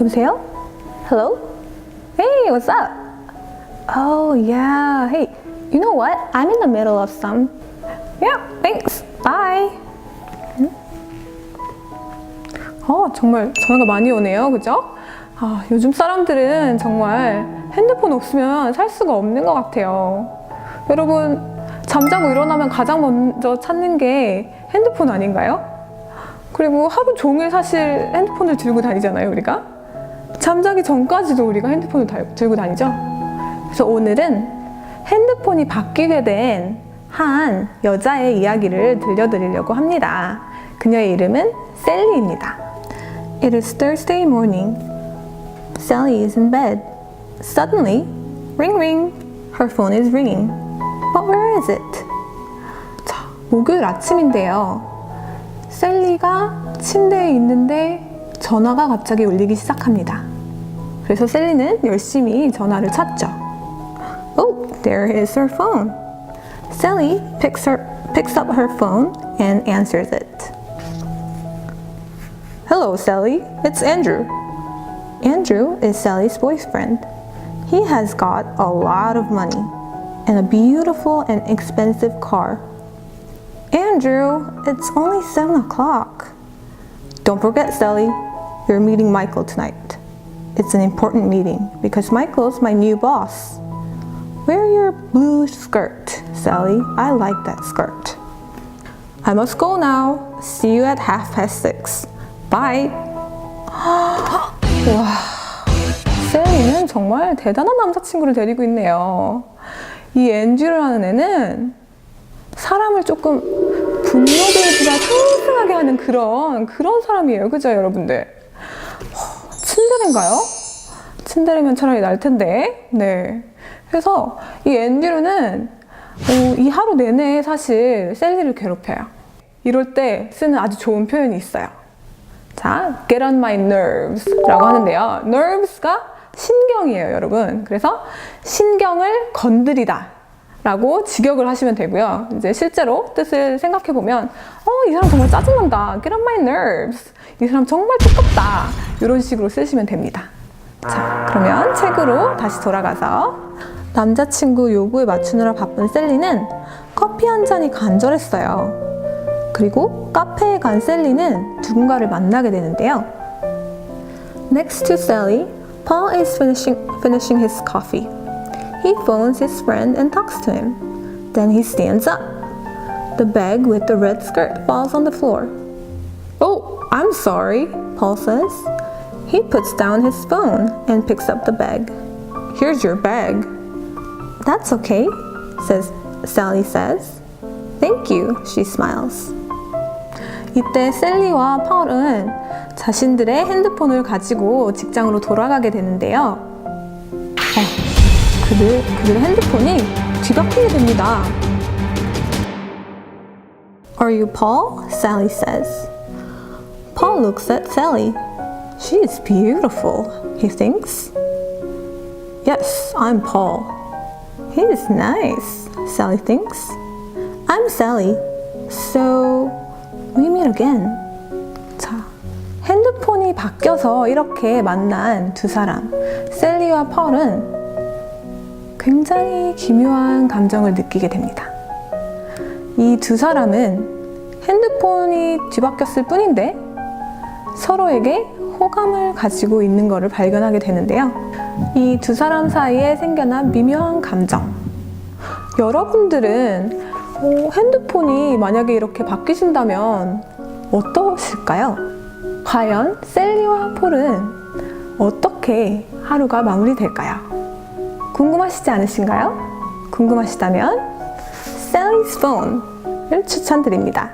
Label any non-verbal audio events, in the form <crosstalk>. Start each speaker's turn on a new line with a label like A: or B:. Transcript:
A: 여보세요? Hello? Hey, what's up? Oh, yeah. Hey, you know what? I'm in the middle of some. Yeah, thanks. Bye. 어, 정말 전화가 많이 오네요. 그죠? 아, 요즘 사람들은 정말 핸드폰 없으면 살 수가 없는 것 같아요. 여러분, 잠자고 일어나면 가장 먼저 찾는 게 핸드폰 아닌가요? 그리고 하루 종일 사실 핸드폰을 들고 다니잖아요, 우리가. 잠자기 전까지도 우리가 핸드폰을 다- 들고 다니죠. 그래서 오늘은 핸드폰이 바뀌게 된 한 여자의 이야기를 들려드리려고 합니다. 그녀의 이름은 셀리입니다. It is Thursday morning. Sally is in bed. Suddenly, ring ring. Her phone is ringing. But where is it? 자, 목요일 아침인데요. 셀리가 침대에 있는데 전화가 갑자기 울리기 시작합니다. 그래서 셀리는 열심히 전화를 찾죠. Oh, there is her phone. Sally picks her picks up her phone and answers it. Hello, Sally. It's Andrew. Andrew is Sally's boyfriend. He has got a lot of money and a beautiful and expensive car. Andrew, it's only 7 o'clock. Don't forget, Sally, you're meeting Michael tonight. It's an important meeting because Michael's my new boss. Wear your blue skirt, Sally. I like that skirt. I must go now. See you at half past six. Bye. <gasps> 와, 셀리는 정말 대단한 남자친구를 데리고 있네요. 이 앤드류라는 애는 사람을 조금 분노도보다 상승하게 하는 그런 그런 사람이에요. 그죠, 여러분들? 허, 츤데레인가요? 츤데레면 차라리 날 텐데. 네. 그래서 이 앤드류는 어, 이 하루 내내 사실 셀리를 괴롭혀요. 이럴 때 쓰는 아주 좋은 표현이 있어요. 자, get on my nerves 라고 하는데요. nerves가 신경이에요, 여러분. 그래서 신경을 건드리다 라고 직역을 하시면 되고요. 이제 실제로 뜻을 생각해 보면, 어, 이 사람 정말 짜증난다. get on my nerves. 이 사람 정말 두껍다. 이런 식으로 쓰시면 됩니다. 자, 그러면 책으로 다시 돌아가서 남자친구 요구에 맞추느라 바쁜 셀리는 커피 한 잔이 간절했어요. 그리고 카페에 간 셀리는 누군가를 만나게 되는데요. Next to Sally, Paul is finishing, finishing his coffee. He phones his friend and talks to him. Then he stands up. The bag with the red skirt falls on the floor. Oh, I'm sorry, Paul says. He puts down his phone and picks up the bag. Here's your bag. That's okay, says Sally says. Thank you, she smiles. 이때 셀리와 펄은 자신들의 핸드폰을 가지고 직장으로 돌아가게 되는데요. 어, 그들, 그들의 핸드폰이 뒤바뀌게 됩니다. Are you Paul? Sally says. Paul looks at Sally. She is beautiful, he thinks. Yes, I'm Paul. He is nice, Sally thinks. I'm Sally. So, we meet again. 자, 핸드폰이 바뀌어서 이렇게 만난 두 사람, 셀리와 펄은 굉장히 기묘한 감정을 느끼게 됩니다. 이 두 사람은 핸드폰이 뒤바뀌었을 뿐인데 서로에게 호감을 가지고 있는 것을 발견하게 되는데요. 이 두 사람 사이에 생겨난 미묘한 감정. 여러분들은 어, 핸드폰이 만약에 이렇게 바뀌신다면 어떠실까요? 과연 셀리와 폴은 어떻게 하루가 마무리될까요? 궁금하시지 않으신가요? 궁금하시다면 Sally's Phone을 추천드립니다.